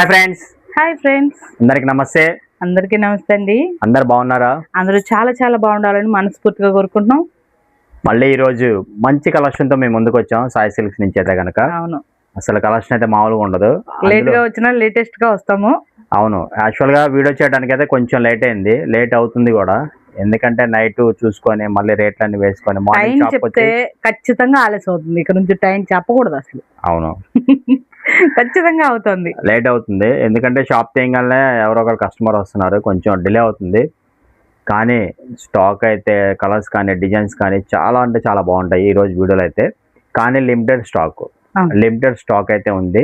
Hi friends hi friends అందరికి నమస్తే. అందరికీ నమస్తే అండి. అందరు బాగున్నారా? అందరూ చాలా చాలా బాగుండాలని మనస్ఫూర్తిగా కోరుకుంటున్నాం. మళ్ళీ ఈ రోజు మంచి కలెక్షన్తో మేము ముందుకు వచ్చాం సాయి సిల్క్స్ నుంచి అయితే గనక. అవును. అసలు కలెక్షన్ అయితే మామూలుగా ఉండదు. లేట్గా వచ్చినా లేటెస్ట్గా వస్తాము. అవును. యాక్చువల్గా వీడియో చేయడానికి అయితే కొంచెం లేట్ అయింది. లేట్ అవుతుంది కూడా. ఎందుకంటే నైట్ చూసుకొని మళ్ళీ రేట్లన్నీ వేసుకొని మార్నింగ్ చెప్తే ఖచ్చితంగా ఆలస్యం అవుతుంది. ఇక్కడ నుంచి టైం చెప్పకూడదు అసలు. అవును. ఖచ్చితంగా అవుతుంది. లేట్ అవుతుంది. ఎందుకంటే షాప్ తీయగానే ఎవరో ఒకరు కస్టమర్ వస్తున్నారు. కొంచెం డిలే అవుతుంది. కానీ స్టాక్ అయితే కలర్స్ కానీ డిజైన్స్ కానీ చాలా అంటే చాలా బాగుంటాయి ఈ రోజు వీడియోలో అయితే. కానీ లిమిటెడ్ స్టాక్. లిమిటెడ్ స్టాక్ అయితే ఉంది.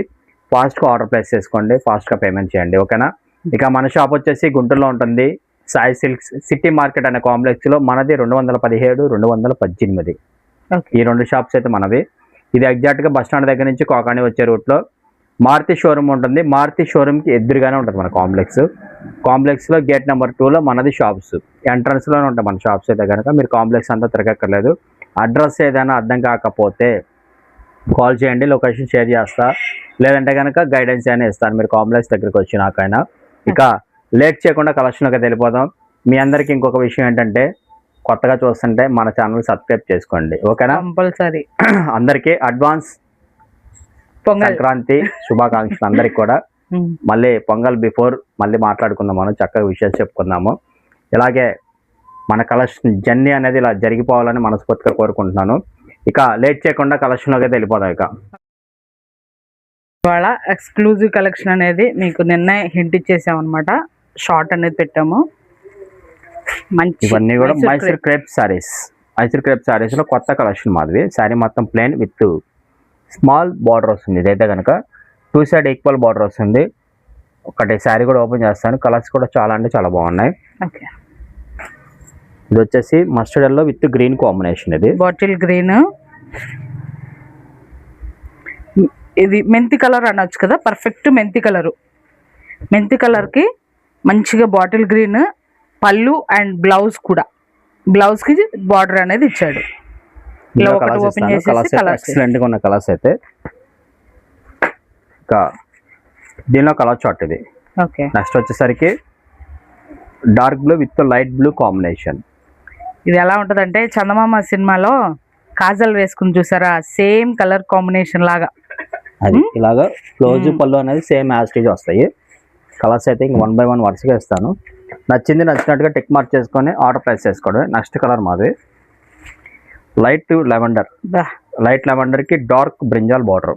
ఫాస్ట్గా ఆర్డర్ ప్లేస్ చేసుకోండి. ఫాస్ట్గా పేమెంట్ చేయండి. ఓకేనా ఇక మన షాప్ వచ్చేసి గుంటూరులో ఉంటుంది. సాయి సిల్క్స్ సిటీ మార్కెట్ అనే కాంప్లెక్స్లో మనది రెండు వందల పదిహేడు రెండు వందల పద్దెనిమిది ఈ రెండు షాప్స్ అయితే మనవి. ఇది ఎగ్జాక్ట్గా బస్ స్టాండ్ దగ్గర నుంచి కోకాని వచ్చే రూట్లో మారుతి షోరూమ్ ఉంటుంది. మారుతి షోరూమ్కి ఎదురుగానే ఉంటుంది మన కాంప్లెక్స్ కాంప్లెక్స్లో గేట్ నెంబర్ టూలో మనది షాప్స్ ఎంట్రన్స్లోనే ఉంటాయి మన షాప్స్ అయితే కనుక మీరు కాంప్లెక్స్ అంతా తిరగక్కర్లేదు. అడ్రస్ ఏదైనా అర్థం కాకపోతే కాల్ చేయండి లొకేషన్ షేర్ చేస్తా. లేదంటే కనుక గైడెన్స్ అయినా ఇస్తాను. మీరు కాంప్లెక్స్ దగ్గరికి వచ్చినాకైనా ఇక లేట్ చేయకుండా కలెక్షన్లోకి వెళ్ళిపోదాం. మీ అందరికీ ఇంకొక విషయం ఏంటంటే కొత్తగా చూస్తుంటే మన ఛానల్ సబ్స్క్రైబ్ చేసుకోండి. ఓకేనా? కంపల్సరీ. అందరికీ అడ్వాన్స్ సంక్రాంతి శుభాకాంక్షలు అందరికి కూడా. మళ్ళీ పొంగల్ బిఫోర్ మళ్ళీ మాట్లాడుకుందాం మనం చక్కగా విషయాలు చెప్పుకుందాము. ఇలాగే మన కలెక్షన్ జర్నీ అనేది ఇలా జరిగిపోవాలని మనస్ఫూర్తిగా కోరుకుంటున్నాను. ఇక లేట్ చేయకుండా కలెక్షన్లోకి వెళ్ళిపోదాం ఇక. ఇవాళ ఎక్స్క్లూజివ్ కలెక్షన్ అనేది మీకు నిన్నే హింట్ ఇచ్చేసాం అనమాట షార్ట్ అనేది పెట్టాము. మంచి ఇవన్నీ కూడా మైసూర్ క్రేప్ సారీస్ మైసూర్ క్రేప్ సారీస్లో కొత్త కలెక్షన్ మాదివి. శారీ మొత్తం ప్లేన్ విత్ స్మాల్ బార్డర్ వస్తుంది. ఇదైతే కనుక టూ సైడ్ ఈక్వల్ బార్డర్ వస్తుంది. ఒకటి శారీ కూడా ఓపెన్ చేస్తాను. కలర్స్ కూడా చాలా అంటే చాలా బాగున్నాయి. ఓకే. ఇది వచ్చేసి mustard yellow with green combination ఇది. Bottle green. ఇది మెంతి కలర్ అనొచ్చు కదా? పర్ఫెక్ట్ మెంతి కలరు. మెంతి కలర్కి మంచిగా bottle green pallu and blouse కూడా. బ్లౌజ్కి బార్డర్ అనేది ఇచ్చాడు. ఇలా ఒకటి కలర్స్ ఓపెన్ ఇస్తాను చేసేసి కలర్స్ కలర్స్. ఎక్సలెంట్గా ఉన్న కలర్స్ అయితే ఇంకా దీనిలో కలర్ చార్ట్ ఇది. ఓకే. నెక్స్ట్ వచ్చేసరికి dark blue with light blue combination. ఇది ఎలా ఉంటుందంటే చందమామ సినిమాలో కాజల్ వేసుకుని చూసారా? సేమ్ కలర్ కాంబినేషన్ లాగా. అది ఇలాగా క్లోజ్ పళ్ళు అనేది సేమ్ యాస్టేజ్ వస్తాయి. కలర్స్ అయితే ఇంక వన్ బై వన్ వరుసగా ఇస్తాను. నచ్చింది నచ్చినట్టుగా టిక్ మార్క్ చేసుకొని ఆర్డర్ ప్లేస్ చేసుకోవడం నెక్స్ట్ కలర్ మాది. Light lavender. లైట్ లెవెండర్కి డార్క్ బ్రింజాల్ బార్డర్.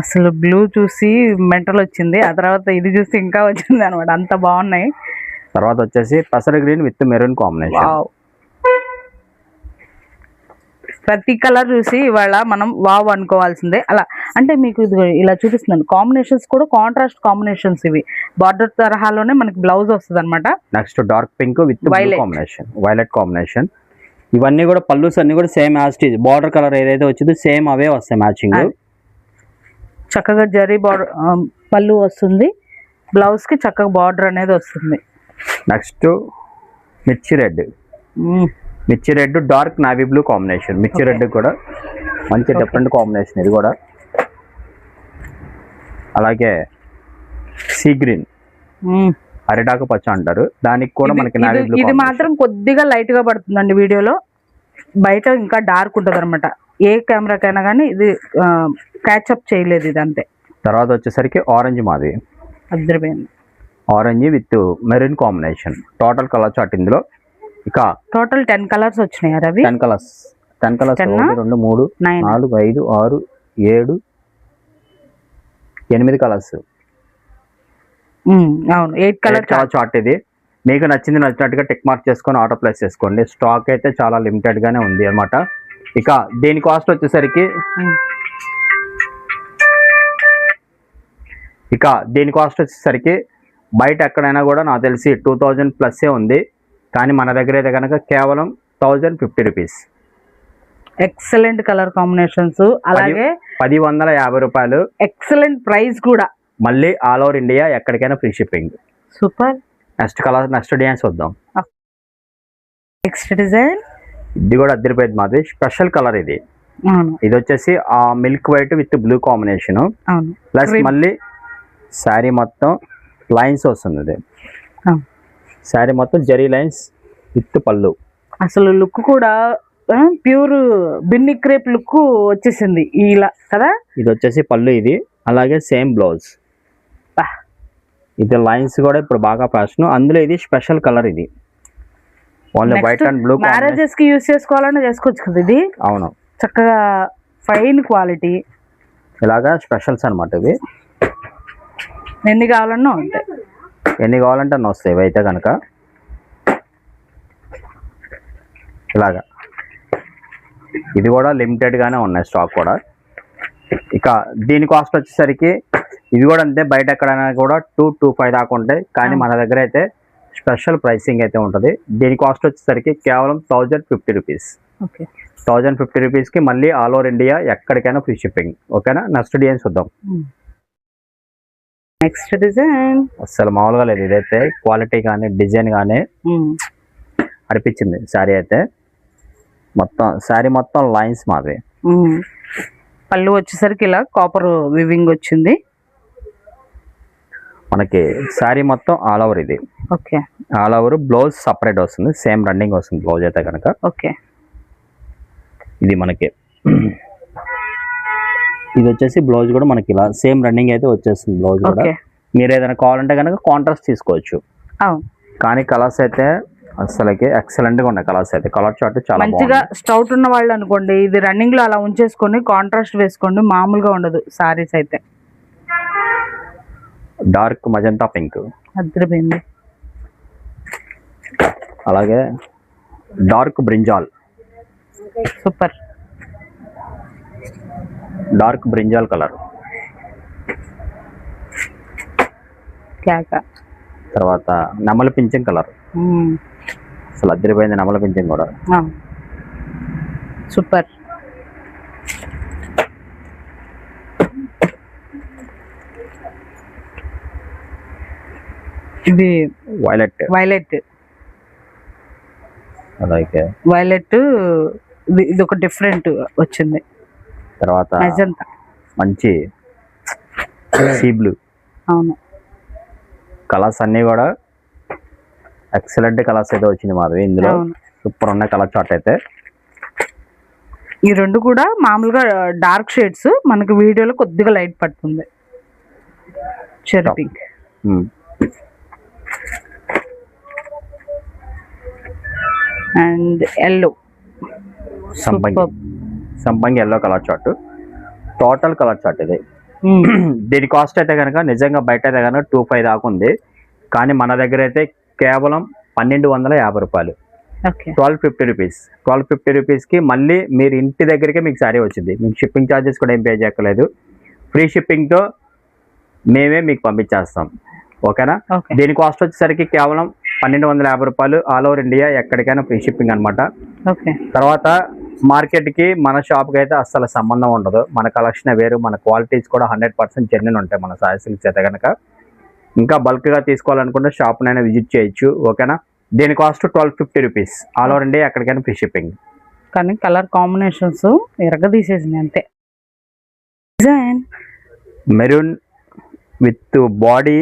అసలు బ్లూ చూసి మెంటల్ వచ్చింది ఆ తర్వాత ఇది చూసి ఇంకా వచ్చింది అనమాట. అంత బాగున్నాయి. తర్వాత వచ్చేసి పసర గ్రీన్ విత్ మెరూన్ కాంబినేషన్. ప్రతి కలర్ చూసి ఇవాళ మనం వావ్ అనుకోవాల్సిందే. అలా అంటే మీకు ఇది ఇలా చూపిస్తున్నాను. కాంబినేషన్స్ కూడా కాంట్రాస్ట్ కాంబినేషన్స్ ఇవి. బార్డర్ తరహాలోనే మనకి బ్లౌజ్ వస్తుంది అనమాట next dark pink with Violet. Combination. Violet combination. ఇవన్నీ కూడా పళ్ళుస్ అన్ని కూడా సేమ్ యాస్టీజ్ బార్డర్ కలర్ ఏదైతే వచ్చిందో సేమ్ అవే వస్తాయి మ్యాచింగ్. చక్కగా జరీ బార్డర్ పళ్ళు వస్తుంది. బ్లౌజ్కి చక్కగా బార్డర్ అనేది వస్తుంది. నెక్స్ట్ మిర్చి రెడ్. మిర్చి red dark navy blue combination మిర్చి. రెడ్ కూడా మంచి డిఫరెంట్ కాంబినేషన్ ఇది కూడా. అలాగే సీ గ్రీన్. అరిటాకు పచ్చ అంటారు. దానికి కూడా మనకి ఇది- మాత్రం కొద్దిగా లైట్గా పడుతుందండి వీడియోలో. బయట ఇంకా డార్క్ ఉంటుంది అనమాట ఏ కెమెరాకైనా కానీ ఇది క్యాచప్ చేయలేదు ఇది అంతే తర్వాత వచ్చేసరికి ఆరెంజ్ మాది. అద్దరిపోయింది. Orange with maroon combination total colour chart ఇందులో. ఇక టోటల్ టెన్ కలర్స్ వచ్చినాయి Ravi? Ten colours ten colours రెండు మూడు నాలుగు ఐదు ఆరు ఏడు ఎనిమిది కలర్స్ అవును. ఎయిట్ కలర్ చాలా చార్ట్ ఇది. మీకు నచ్చింది నచ్చినట్టుగా టిక్ మార్క్ చేసుకొని ఆర్డర్ ప్లేస్ చేసుకోండి. స్టాక్ అయితే చాలా లిమిటెడ్ గానే ఉంది అన్నమాట. ఇక దీని కాస్ట్ వచ్చేసరికి ఇక దీని కాస్ట్ వచ్చేసరికి బయట ఎక్కడైనా కూడా నాకు తెలిసి టూ థౌజండ్ ప్లస్సే ఉంది. కానీ మన దగ్గర అయితే కనుక కేవలం thousand fifty rupees excellent colour combinations అలాగే పది వందల యాభై రూపాయలు. ఎక్సలెంట్ ప్రైస్ కూడా. మళ్ళీ ఆల్ ఓవర్ ఇండియా ఎక్కడికైనా free shipping. Super. Next colour next designs వద్దాం. Next design? ఇది కూడా అద్దరిపోయింది మాది. స్పెషల్ కలర్ ఇది. ఇది వచ్చేసి ఆ milk white with blue combination. Plus. మళ్ళీ శారీ మొత్తం లైన్స్ వస్తుంది ఇది. శారీ మొత్తం జరీ లైన్స్ విత్ పళ్ళు. అసలు లుక్ కూడా ప్యూర్ బిన్ని క్రేప్ లుక్ వచ్చేసింది. ఇలా కదా? ఇది వచ్చేసి పళ్ళు ఇది. అలాగే సేమ్ బ్లౌజ్. ఇది లైన్స్ కూడా ఇప్పుడు బాగా ఫ్యాషన్ అందులో ఇది స్పెషల్ కలర్ ఇది. ఓన్లీ వైట్ అండ్ బ్లూ మ్యారేజెస్కి యూస్ చేసుకోవాలన్నా చేసుకోవచ్చు కదా ఇది? అవును. చక్కగా ఫైన్ క్వాలిటీ ఇలాగా స్పెషల్స్ అన్నమాట ఇవి. ఎన్ని కావాలన్నా ఉంటాయి. ఎన్ని కావాలంటే అన్ని వస్తాయి ఇవి అయితే కనుక ఇలాగా. ఇది కూడా లిమిటెడ్ గానే ఉన్నాయి స్టాక్ కూడా. ఇక దీని కాస్ట్ వచ్చేసరికి ఇది కూడా అంతే బయట ఎక్కడైనా కూడా టూ టూ ఫైవ్ దాకా ఉంటాయి. కానీ మన దగ్గర అయితే స్పెషల్ ప్రైసింగ్ అయితే ఉంటుంది. దీని కాస్ట్ వచ్చేసరికి కేవలం thousand fifty rupees. Okay. Thousand fifty రూపీస్కి మళ్ళీ ఆల్ ఓవర్ ఇండియా ఎక్కడికైనా ఫ్రీ షిప్పింగ్. ఓకేనా? నెక్స్ట్ డిజైన్ చూద్దాం. Next design. అసలు మామూలుగా లేదు. ఇదైతే క్వాలిటీ కానీ డిజైన్ కానీ అనిపించింది శారీ అయితే. మొత్తం శారీ మొత్తం లైన్స్ మాది పళ్ళు వచ్చేసరికి ఇలా కాపర్ వివింగ్ వచ్చింది. మనకి శారీ మొత్తం ఆల్ ఓవర్ ఇది. Okay. All over blouse separate వస్తుంది సేమ్ రన్నింగ్ వస్తుంది బ్లౌజ్ అయితే కనుక. ఓకే. ఇది మనకి. ఇది వచ్చేసి బ్లౌజ్ కూడా మనకి ఇలా సేమ్ రన్నింగ్ అయితే వచ్చేస్తుంది బ్లౌజ్ కూడా. మీరు ఏదైనా కావాలంటే కనుక కాంట్రాస్ట్ తీసుకోవచ్చు. కానీ కలర్స్ అయితే అసలుకి ఎక్సలెంట్గా ఉన్నాయి కలర్స్ అయితే. కలర్ చార్ట్ చాలా మంచిగా స్టౌట్ ఉన్న వాళ్ళు అనుకోండి ఇది రన్నింగ్లో అలా ఉంచేసుకొని కాంట్రాస్ట్ వేసుకోండి మామూలుగా ఉండదు సారీస్ అయితే. Dark magenta pink. అద్దరిపోయింది. అలాగే dark brinjal. Super. Dark brinjal colour. క్యాక తర్వాత నెమలి పింఛం కలర్. అసలు అద్దరిపోయింది నెమలి పింఛం కూడా. సూపర్. ఇది వైలెట్ వైలెట్ అలాగే వైలెట్ ఇది ఒక డిఫరెంట్ వచ్చింది. తర్వాత మెజంతా మంచి సీ బ్లూ అవును. కలర్స్ అన్నీ కూడా ఎక్సలెంట్ కలర్స్ అయితే వచ్చింది మాధవి ఇందులో. సూపర్ ఉన్నాయి కలర్ చార్ట్ అయితే. ఈ రెండు కూడా మామూలుగా డార్క్ షేడ్స్ మనకి వీడియోలో కొద్దిగా లైట్ పడుతుంది. Cherry pink and yellow. సంపంగి. సంపంగి yellow colour chart total colour chart ఇది. దీని కాస్ట్ అయితే కనుక నిజంగా బయట అయితే కనుక టూ ఫైవ్ దాకా ఉంది. కానీ మన దగ్గర అయితే కేవలం పన్నెండు వందల యాభై రూపాయలు. Twelve fifty rupees. Twelve fifty రూపీస్కి మళ్ళీ మీరు ఇంటి దగ్గరికే మీకు శారీ వచ్చింది. మీకు షిప్పింగ్ ఛార్జెస్ కూడా ఏం పే చేయక్కర్లేదు. ఫ్రీ షిప్పింగ్తో మేమే మీకు పంపించేస్తాం. ఓకేనా? ఓకే. దీని కాస్ట్ వచ్చేసరికి కేవలం పన్నెండు వందల యాభై రూపాయలు ఆల్ ఓవర్ ఇండియా ఎక్కడికైనా ఫ్రీ షిప్పింగ్ అనమాట ఓకే. తర్వాత మార్కెట్కి మన షాప్కి అయితే అస్సలు సంబంధం ఉండదు. మన కలెక్షన్ వేరు మన క్వాలిటీస్ కూడా హండ్రెడ్ పర్సెంట్ జెన్యున్ ఉంటాయి మన సాయి సిల్క్స్ అయితే కనుక ఇంకా బల్క్గా తీసుకోవాలనుకుంటే షాప్నైనా విజిట్ చేయొచ్చు ఓకేనా? దీని cost twelve fifty rupees all over India ఎక్కడికైనా ఫ్రీ షిప్పింగ్. కానీ కలర్ కాంబినేషన్స్ ఎరగదీసేసింది అంతే. Design. Maroon with body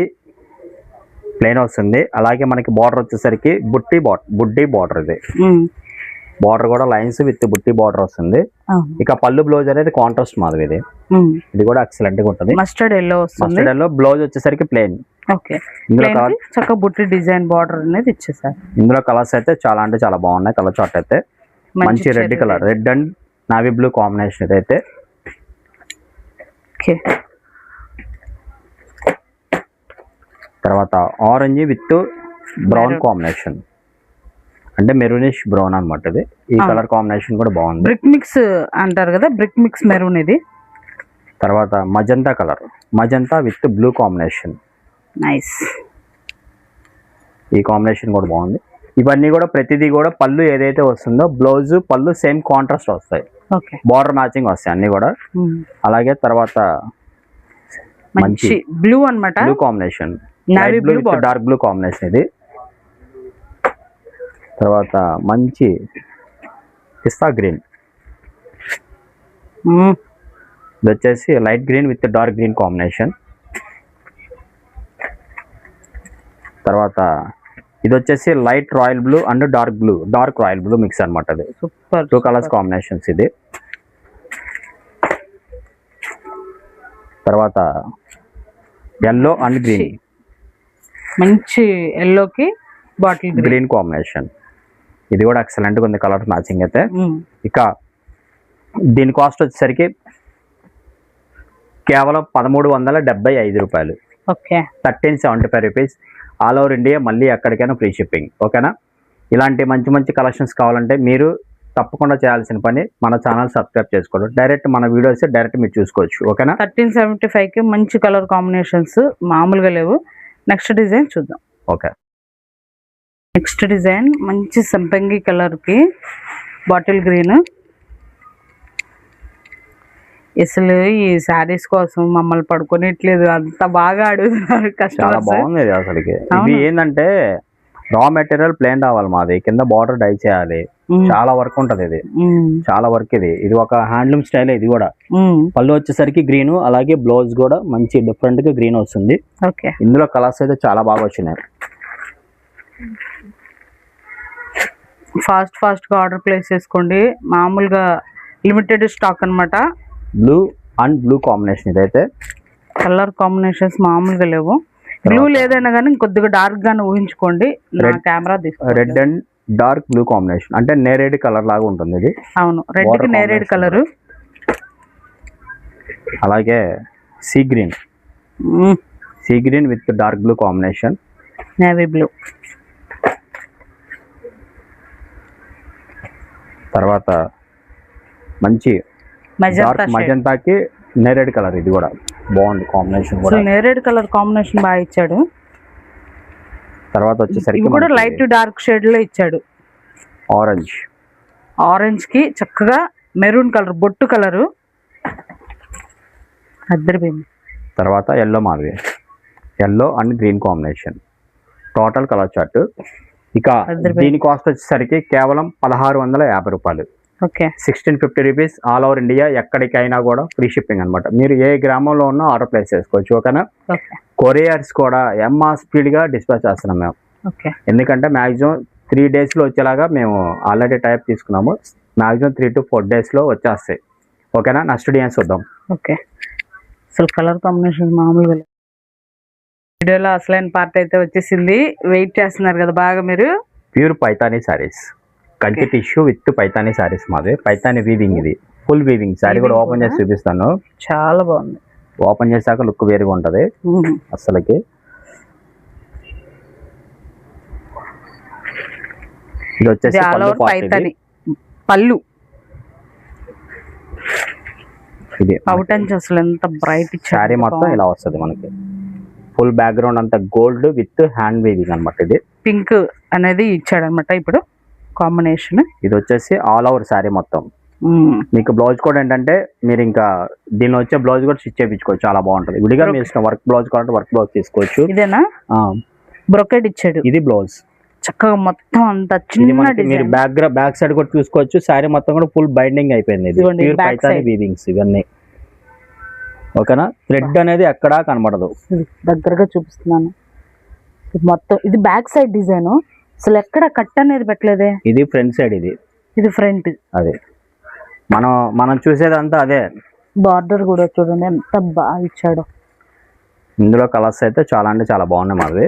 plain వస్తుంది. అలాగే మనకి బార్డర్ వచ్చేసరికి బుట్టి బాట్ బుడ్డి బార్డర్ ఇది. బార్డర్ కూడా లైన్స్ విత్ బుట్టి బార్డర్ వస్తుంది. ఇక పళ్ళు బ్లౌజ్ అనేది కాంట్రాస్ట్ మాధవి ఇది. ఇది కూడా ఎక్సలెంట్గా ఉంటుంది. మస్టర్డ్ ఎల్లో మస్టర్డ్లో బ్లౌజ్ వచ్చేసరికి ప్లెయిన్ చక్క బుట్టి డిజైన్ బార్డర్ అనేది ఇచ్చేసారు. ఇందులో కలర్స్ అయితే చాలా అంటే చాలా బాగున్నాయి కలర్ చార్ట్ అయితే. మంచి red colour red and navy blue combination ఇదైతే. ఓకే. తర్వాత ఆరెంజ్ విత్ బ్రౌన్. కాంబినేషన్ అంటే మెరూనిష్ బ్రౌన్ అన్నమాట ఇది. ఈ. కలర్ కాంబినేషన్ కూడా బాగుంది. బ్రిక్ మిక్స్ అంటారు కదా బ్రిక్ మిక్స్ మెరూన్ ఇది. తర్వాత magenta colour magenta with blue combination nice ఈ కాంబినేషన్ కూడా బాగుంది. ఇవన్నీ కూడా ప్రతిదీ కూడా పళ్ళు ఏదైతే వస్తుందో బ్లౌజ్ పళ్ళు సేమ్ కాంట్రాస్ట్ వస్తాయి. బార్డర్ మ్యాచింగ్ వస్తాయి అన్ని కూడా. అలాగే తర్వాత మంచి బ్లూ అన్నమాట. Blue combination Navy blue. Dark blue combination ఇది. తర్వాత మంచి పిస్తా గ్రీన్ మ్మ్. ఇది వచ్చేసి light green with dark green combination తర్వాత ఇది వచ్చేసి light royal blue and dark blue dark royal blue mix అనమాట అది. సూపర్ టూ కలర్స్ కాంబినేషన్స్ ఇది. తర్వాత ఎల్లో అండ్ గ్రీన్ మంచి ఎల్లోకి బాటిల్ గ్రీన్ కాంబినేషన్ ఇది కూడా ఎక్సలెంట్గా ఉంది కలర్ మ్యాచింగ్ అయితే. ఇక దీని కాస్ట్ వచ్చేసరికి కేవలం పదమూడు వందల డెబ్బై ఐదు రూపాయలు. Okay. Thirteen seventy five rupees. All over India మళ్ళీ ఎక్కడికైనా ఫ్రీ షిప్పింగ్ ఓకేనా? ఇలాంటి మంచి మంచి కలెక్షన్స్ కావాలంటే మీరు తప్పకుండా చేయాల్సిన పని మన ఛానల్ సబ్స్క్రైబ్ చేసుకోవడం. డైరెక్ట్ మన వీడియోస్ డైరెక్ట్ మీరు చూసుకోవచ్చు. ఓకేనా? థర్టీన్ సెవెంటీ ఫైవ్కి మంచి కలర్ కాంబినేషన్స్ మామూలుగా లేవు. నెక్స్ట్ డిజైన్ చూద్దాం. ఓకే నెక్స్ట్ డిజైన్ మంచి సంపంగి కలర్కి బాటిల్ గ్రీన్ అసలు ఈ శారీస్ కోసం మమ్మల్ని పడుకోనిట్లేదు. అంత బాగా అడుగుతున్నారు చాలా బాగుంది ఇది అసలుకి. ఇది అవును. ఏంటంటే రా మెటీరియల్ ప్లేన్ రావాలి మాది. కింద బార్డర్ డై చేయాలి. చాలా వర్క్ ఉంటది ఇది. చాలా వర్క్ ఇది. ఇది ఒక హ్యాండ్లూమ్ స్టైల్ ఇది కూడా. పళ్ళు వచ్చేసరికి గ్రీన్ అలాగే బ్లౌజ్ కూడా మంచి డిఫరెంట్గా గ్రీన్ వస్తుంది. ఓకే. ఇందులో కలర్స్ అయితే చాలా బాగా వచ్చినాయి. ఫాస్ట్ ఫాస్ట్గా ఆర్డర్ ప్లేస్ చేసుకోండి. మామూలుగా లిమిటెడ్ స్టాక్ అన్నమాట. బ్లూ అండ్ బ్లూ కాంబినేషన్ ఇదైతే. కలర్ కాంబినేషన్స్ మామూలుగా లేవు. బ్లూ లేదైనా కానీ కొద్దిగా డార్క్ గానే ఊహించుకోండి. నా కెమెరా తీసుకో red and dark blue combination. అంటే నేరేడ్ కలర్ లాగా ఉంటుంది ఇది. అవును. రెడ్ నేరేడ్. కలర్. అలాగే sea green sea green with dark blue combination navy blue తర్వాత మంచి మజంతాకి నేరేడ్ కలర్ ఇది కూడా. బాగుంది కాంబినేషన్ కూడా. నేరేడ్ కలర్ కాంబినేషన్ బాగా ఇచ్చాడు. తర్వాత వచ్చేసరికి కూడా లైట్ డార్క్ షేడ్లో ఇచ్చాడు. ఆరెంజ్. ఆరెంజ్కి చక్కగా మెరూన్ కలర్ బొట్టు కలరు. అద్దరిపోయింది. తర్వాత ఎల్లో మాదిరి yellow and green combination total colour chart ఇక. దీని కాస్ట్ వచ్చేసరికి కేవలం పదహారు వందల యాభై రూపాయలు. Okay. Sixteen fifty rupees all over India ఎక్కడికైనా కూడా ఫ్రీ షిప్పింగ్ అనమాట మీరు ఏ గ్రామంలో ఉన్నా ఆర్డర్ ప్లేస్ చేసుకోవచ్చు ఓకేనా? ఓకే. కొరియర్స్ కూడా ఎంఆర్ స్పీడ్గా డిస్పాచ్ చేస్తున్నాం మేము. ఓకే. ఎందుకంటే మ్యాక్సిమం త్రీ డేస్లో వచ్చేలాగా మేము ఆల్రెడీ టైప్ తీసుకున్నాము. మ్యాక్సిమం త్రీ టు ఫోర్ డేస్లో వచ్చేస్తాయి. ఓకేనా నెక్స్ట్ డిజైన్స్ చూద్దాం. ఓకే. అసలు కలర్ కాంబినేషన్ మామూలుగా. వీడియోలో అసలైన పార్ట్ అయితే వచ్చేసింది. వెయిట్ చేస్తున్నారు కదా బాగా మీరు. Pure Paithani saris Kanchi tissue with Paithani saris మాది. పైతానీ వీవింగ్ ఇది. ఫుల్ వీవింగ్ శారీ కూడా ఓపెన్ చేసి? చూపిస్తాను. చాలా బాగుంది. ఓపెన్ చేశాక లుక్ వేరుగా ఉంటది. మ్మ్. అసలుకి ఇది వచ్చేసి పళ్ళు ఇది. పైతాని. పళ్ళు. ఇది అవుట్ అంచ్ అసలు ఎంత బ్రైట్ శారీ మొత్తం ఇలా వస్తుంది మనకి. ఫుల్ బ్యాక్గ్రౌండ్ అంతా గోల్డ్ విత్ హ్యాండ్ వీవింగ్ అన్నమాట ఇది. పింక్ అనేది ఇచ్చాడు అనమాట ఇప్పుడు. కాంబినేషన్ ఇది వచ్చేసి ఆల్ ఓవర్ శారీ మొత్తం. మీకు బ్లౌజ్ కూడా ఏంటంటే మీరు ఇంకా దీనిలో వచ్చే బ్లౌజ్ కూడా స్టిచ్ చేయించుకోవచ్చు చాలా బాగుంటుంది. విడిగా మీ ఇష్టం వర్క్ బ్లౌజ్ కావాలంటే వర్క్ బ్లౌజ్ తీసుకోవచ్చు. ఇదేనా? బ్రొకెట్ ఇచ్చాడు. ఇది బ్లౌజ్. చక్కగా మొత్తం అంత చిన్న మీరు బ్యాక్ బ్యాక్ సైడ్ కూడా చూసుకోవచ్చు. శారీ మొత్తం కూడా ఫుల్ బైండింగ్ అయిపోయింది ఇది. ప్యూర్ పైతాని. వీవింగ్స్ ఇవన్నీ. ఓకేనా? థ్రెడ్ అనేది ఎక్కడా కనబడదు. దగ్గరగా చూపిస్తున్నాను. మొత్తం ఇది బ్యాక్ సైడ్ డిజైన్. అసలు ఎక్కడ కట్ అనేది పెట్టలేదే? ఇది ఫ్రంట్ సైడ్ ఇది. ఇది ఫ్రంట్. అదే. మనం మనం చూసేదంతా అదే. బార్డర్ కూడా చూడండి ఎంత బాగా ఇచ్చాడు. ఇందులో కలర్స్ అయితే చాలా అంటే చాలా బాగున్నాయి మాది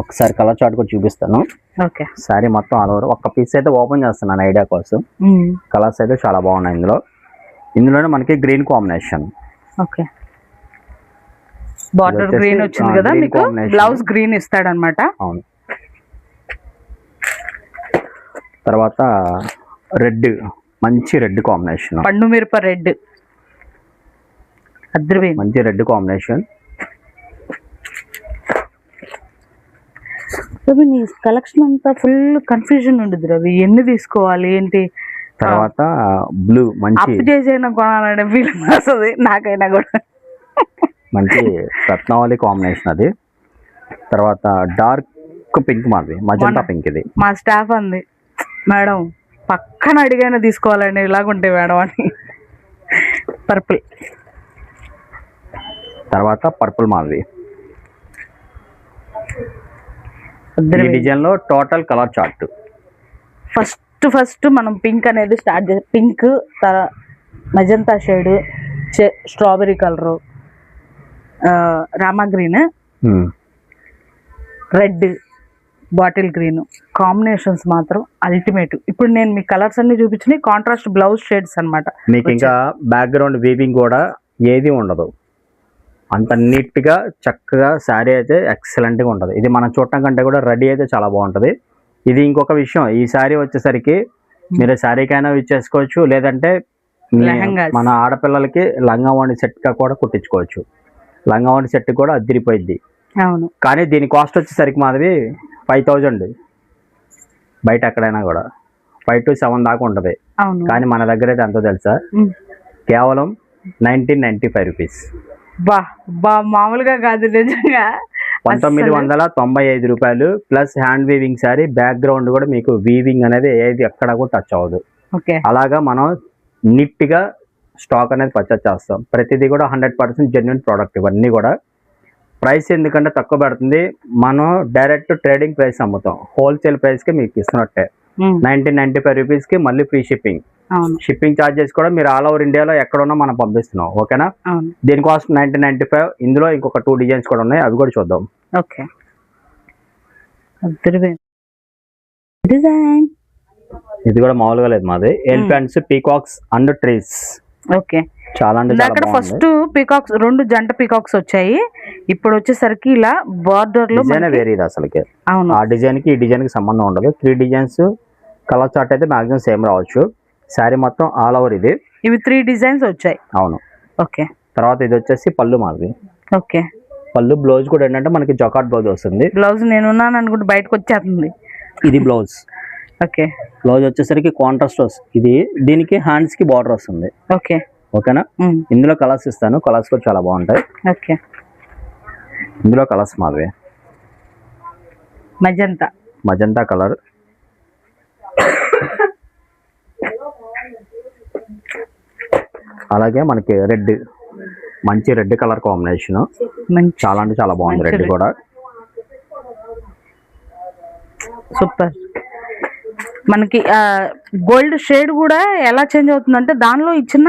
ఒకసారి కలర్ చార్ట్ కూడా చూపిస్తాను. ఓకే. శారీ మొత్తం ఆల్ ఓవర్ ఒక్క పీస్ అయితే ఓపెన్ చేస్తున్నాను ఐడియా కోసం. కలర్స్ అయితే చాలా బాగున్నాయి ఇందులో. ఇందులోనే మనకి green combination okay. Border green వచ్చింది కదా మీకు. బ్లౌజ్ గ్రీన్ ఇస్తాడనమాట. అవును. తర్వాత రెడ్ మంచి రెడ్ కాంబినేషన్. పండు మిరప రెడ్. అద్దరిపోయింది మంచి రెడ్ కాంబినేషన్. రవి నీ కలెక్షన్ అంతా ఫుల్ కన్ఫ్యూజన్ ఉండదు రవి. ఎన్ని తీసుకోవాలి ఏంటి? తర్వాత బ్లూ మంచి చేసైనా కొనాలనే ఫీలింగ్ వస్తుంది నాకైనా కూడా. మంచి రత్నావళి కాంబినేషన్ అది. తర్వాత డార్క్ పింక్ మాది మజంతా పింక్ ఇది మా స్టాఫ్ అంది మేడం పక్కన అడిగైనా తీసుకోవాలండి ఇలాగుంటాయి మేడం అని. పర్పుల్. తర్వాత పర్పుల్ మాది ఈ డిజైన్లో total colour chart. First first మనం పింక్ అనేది స్టార్ట్ చేసి pink magenta shade strawberry colour Rama green red bottle green. Combinations మాత్రం అల్టిమేట్. ఇప్పుడు నేను మీ కలర్స్ అన్ని చూపించిన కాంట్రాస్ట్ బ్లౌజ్ షేడ్స్ అన్నమాట. మీకు ఇంకా బ్యాక్గ్రౌండ్ వీవింగ్ కూడా ఏది ఉండదు. అంత నీట్గా చక్కగా శారీ అయితే ఎక్సలెంట్గా ఉంటుంది. ఇది మనం చూడటం కంటే కూడా రెడీ అయితే చాలా బాగుంటది. ఇది ఇంకొక విషయం ఈ శారీ వచ్చేసరికి మీరు శారీకైనా ఇచ్చేసుకోవచ్చు లేదంటే. మన ఆడపిల్లలకి లంగావాణి సెట్గా కూడా కుట్టించుకోవచ్చు. లంగావాణి సెట్ కూడా అదిరిపోయింది అవును. కానీ దీని కాస్ట్ వచ్చేసరికి మాది ఫైవ్ థౌజండ్. బయట ఎక్కడైనా కూడా. ఫైవ్ టు సెవెన్ దాకా ఉంటుంది. కానీ మన దగ్గర అయితే ఎంతో తెలుసా. కేవలం నైన్టీన్ నైన్టీ ఫైవ్ రూపీస్. బా బా మామూలుగా కాదు నిజంగా. పంతొమ్మిది. వందల తొంభై ఐదు రూపాయలు plus hand weaving sari background కూడా మీకు వీవింగ్ అనేది ఏది ఎక్కడ కూడా టచ్ అవ్వదు. అలాగా మనం నీట్గా స్టాక్ అనేది పర్చేస్ చేస్తాం. ప్రతిదీ కూడా హండ్రెడ్ పర్సెంట్ జెన్యున్ ప్రోడక్ట్ ఇవన్నీ కూడా. ప్రైస్ ఎందుకంటే తక్కువ పడుతుంది. మనం డైరెక్ట్ ట్రేడింగ్ ప్రైస్ అమ్ముతాం. హోల్సేల్ ప్రైస్కి మీకు ఇస్తున్నట్టే. నైన్టీన్ నైన్టీ ఫైవ్ రూపీస్కి మళ్ళీ ఫ్రీ షిప్పింగ్ షిప్పింగ్ ఛార్జెస్ కూడా మీరు ఆల్ ఓవర్ ఇండియాలో ఎక్కడున్నా మనం పంపిస్తున్నాం. ఓకేనా? అవును. దీని కాస్ట్ నైన్టీన్ నైన్టీ ఫైవ్ ఇందులో ఇంకొక టూ డిజైన్స్ కూడా ఉన్నాయి. అవి కూడా చూద్దాం. ఓకే. డిజైన్. ఇది కూడా మామూలుగా లేదు మాది. Elephants peacocks and trees okay. చాలా అంటే ఫస్ట్ పీకాక్స్ రెండు జంట పీకాక్స్ వచ్చాయి. ఇప్పుడు వచ్చేసరికి ఇలా బార్డర్లో డిజైన్ మనకి- వేరే ఇది అసలుకి. అవును. ఆ డిజైన్కి ఈ డిజైన్కి సంబంధం ఉండదు. త్రీ డిజైన్స్ కలర్ చార్ట్ అయితే మాక్సిమం సేమ్ రావచ్చు. శారీ మొత్తం ఆల్ ఓవర్ ఇది. ఇవి త్రీ డిజైన్స్ వచ్చాయి. అవును. ఓకే. తర్వాత ఇది వచ్చేసి పళ్ళు మాది. ఓకే. పళ్ళు బ్లౌజ్ కూడా ఏంటంటే మనకి జకాట్ బ్లౌజ్ వస్తుంది. బ్లౌజ్ నేనున్నాను అనుకుంటే బయటకు వచ్చేస్తుంది. ఇది బ్లౌజ్ ఓకే. బ్లౌజ్ వచ్చేసరికి కాంట్రాస్ట్ వస్తుంది. ఇది దీనికి హ్యాండ్స్కి బార్డర్ వస్తుంది. ఓకే. ఓకేనా? ఇందులో కలర్స్ ఇస్తాను. కలర్స్ కూడా చాలా బాగుంటాయి. ఓకే. ఇందులో కలర్స్ మావి. మజంతా. Magenta colour. అలాగే మనకి రెడ్ మంచి రెడ్ కలర్ కాంబినేషన్. చాలా అంటే చాలా బాగుంది రెడ్. కూడా. సూపర్. మనకి గోల్డ్ షేడ్ కూడా ఎలా చేంజ్ అవుతుందంటే దానిలో ఇచ్చిన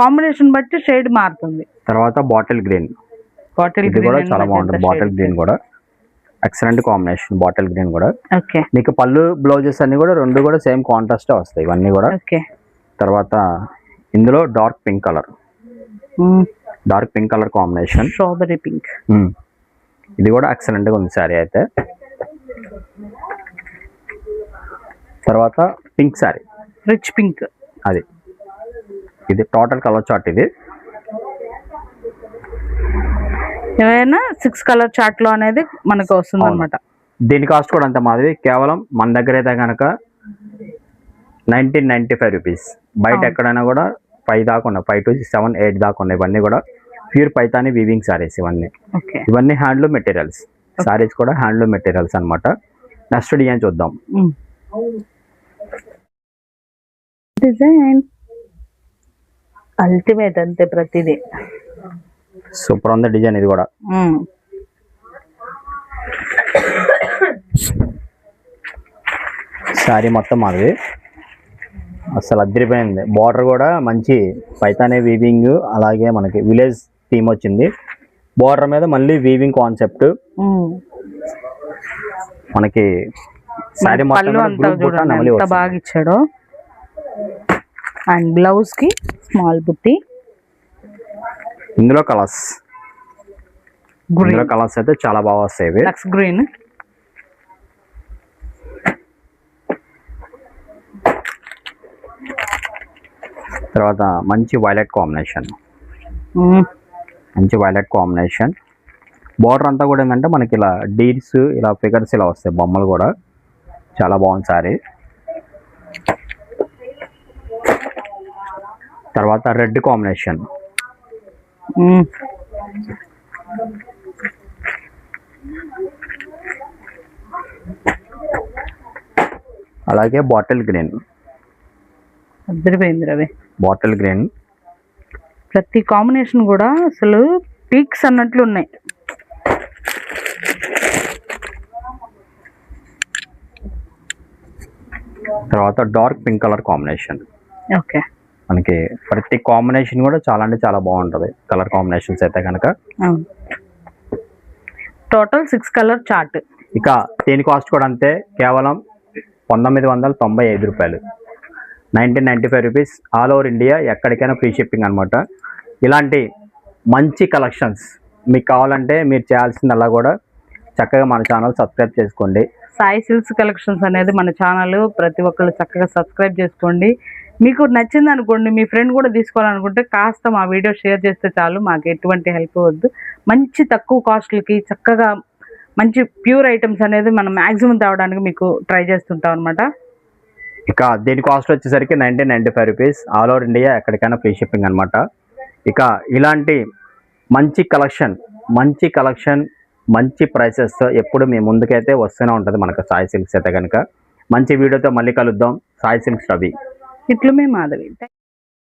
కాంబినేషన్ బట్టి షేడ్ మారుతుంది. తర్వాత బాటిల్ గ్రీన్. బాటిల్ ఇది కూడా చాలా బాగుంటుంది. బాటిల్ గ్రీన్ కూడా. ఎక్సలెంట్ కాంబినేషన్ బాటిల్ గ్రీన్ కూడా. ఓకే. మీకు పళ్ళు బ్లౌజెస్ అన్ని కూడా రెండు కూడా సేమ్ కాంట్రాస్ట్ వస్తాయి. ఇవన్నీ కూడా. ఓకే. తర్వాత ఇందులో dark pink colour dark pink colour combination strawberry pink ఇది కూడా ఎక్సలెంట్గా ఉంది శారీ అయితే. తర్వాత పింక్ శారీ రిచ్ పింక్ అది. ఇది టోటల్ కలర్ చార్ట్ ఇది. ఏమైనా సిక్స్ కలర్ చార్ట్లో అనేది మనకు వస్తుంది అనమాట దీని కాస్ట్ కూడా అంత మాది కేవలం మన దగ్గర అయితే కనుక నైన్టీన్ నైన్టీ ఫైవ్ రూపీస్ బయట. ఎక్కడైనా కూడా ఫైవ్ దాకా ఉన్నాయి. ఫైవ్ టు సెవెన్ ఎయిట్ దాకా ఉన్నాయి. ఇవన్నీ కూడా ప్యూర్ పైతాని వీవింగ్ సారీస్ ఇవన్నీ. ఇవన్నీ హ్యాండ్లూమ్ మెటీరియల్స్ సారీస్ కూడా హ్యాండ్లూమ్ మెటీరియల్స్ అన్నమాట. నెక్స్ట్ డిజైన్ చూద్దాం. డిజైన్? అల్టిమేట్ అంతే ప్రతిదీ. సూపర్ ఉంది డిజైన్ ఇది కూడా. శారీ మొత్తం మాది. అసలు అద్దరిపోయింది బార్డర్ కూడా మంచి పైతానే వీవింగ్ అలాగే మనకి విలేజ్ థీమ్ వచ్చింది. బార్డర్ మీద మళ్ళీ వీవింగ్ కాన్సెప్ట్. మనకి శారీ మొత్తం పళ్ళు కూడా అంతా group బుట్ట చూడండి నెమలి ఎంత వస్తుంది. బాగా ఇచ్చాడో అండ్ బ్లౌజ్కి స్మాల్ బుట్టి. ఇందులో కలర్స్. ఇందులో కలర్స్ అయితే చాలా బాగా వస్తాయి లక్స్ గ్రీన్ తర్వాత మంచి వైలెట్ కాంబినేషన్ మంచి వైలెట్ కాంబినేషన్ బార్డర్ అంతా కూడా ఏంటంటే మనకి ఇలా డీల్స్ ఇలా ఫిగర్స్ ఇలా వస్తాయి. బొమ్మలు కూడా. చాలా బాగుంది సారీ. తర్వాత రెడ్ కాంబినేషన్. అలాగే బాటిల్ గ్రీన్. అద్దరిపోయింది రవి. Bottle green. ప్రతి కాంబినేషన్ కూడా అసలు పీక్స్ అన్నట్లు ఉన్నాయి. తర్వాత dark pink colour combination. Okay. మనకి ప్రతి కాంబినేషన్ కూడా చాలా అంటే చాలా బాగుంటుంది. కలర్ కాంబినేషన్స్ అయితే కనుక టోటల్ సిక్స్ కలర్ చార్ట్. ఇక దీని కాస్ట్ కూడా అంతే. కేవలం పంతొమ్మిది వందల తొంభై ఐదు రూపాయలు. Nineteen ninety five rupees all over India ఎక్కడికైనా ఫ్రీ షిప్పింగ్ అనమాట ఇలాంటి మంచి కలెక్షన్స్ మీకు కావాలంటే మీరు చేయాల్సిందల్లా కూడా చక్కగా మన ఛానల్ సబ్స్క్రైబ్ చేసుకోండి. సాయి సిల్క్స్ కలెక్షన్స్ అనేది మన ఛానల్. ప్రతి ఒక్కళ్ళు చక్కగా సబ్స్క్రైబ్ చేసుకోండి. మీకు నచ్చింది అనుకోండి మీ ఫ్రెండ్ కూడా తీసుకోవాలనుకుంటే కాస్త మా వీడియో షేర్ చేస్తే చాలు మాకు ఎటువంటి హెల్ప్ వద్దు. మంచి తక్కువ కాస్ట్లకి చక్కగా మంచి ప్యూర్ ఐటమ్స్ అనేది మనం మ్యాక్సిమం తేవడానికి మీకు ట్రై చేస్తుంటాం అనమాట ఇక దీని కాస్ట్ వచ్చేసరికి nineteen ninety five rupees all over India ఎక్కడికైనా ఫ్రీ షిప్పింగ్ అనమాట ఇక ఇలాంటి మంచి కలెక్షన్ మంచి కలెక్షన్ మంచి ప్రైసెస్తో ఎప్పుడు మీ ముందుకైతే వస్తూనే ఉంటుంది మనకు సాయి సిల్క్స్ అయితే కనుక మంచి వీడియోతో మళ్ళీ కలుద్దాం. సాయి సిల్క్స్ రవి. ఇట్లు మీ మాధవి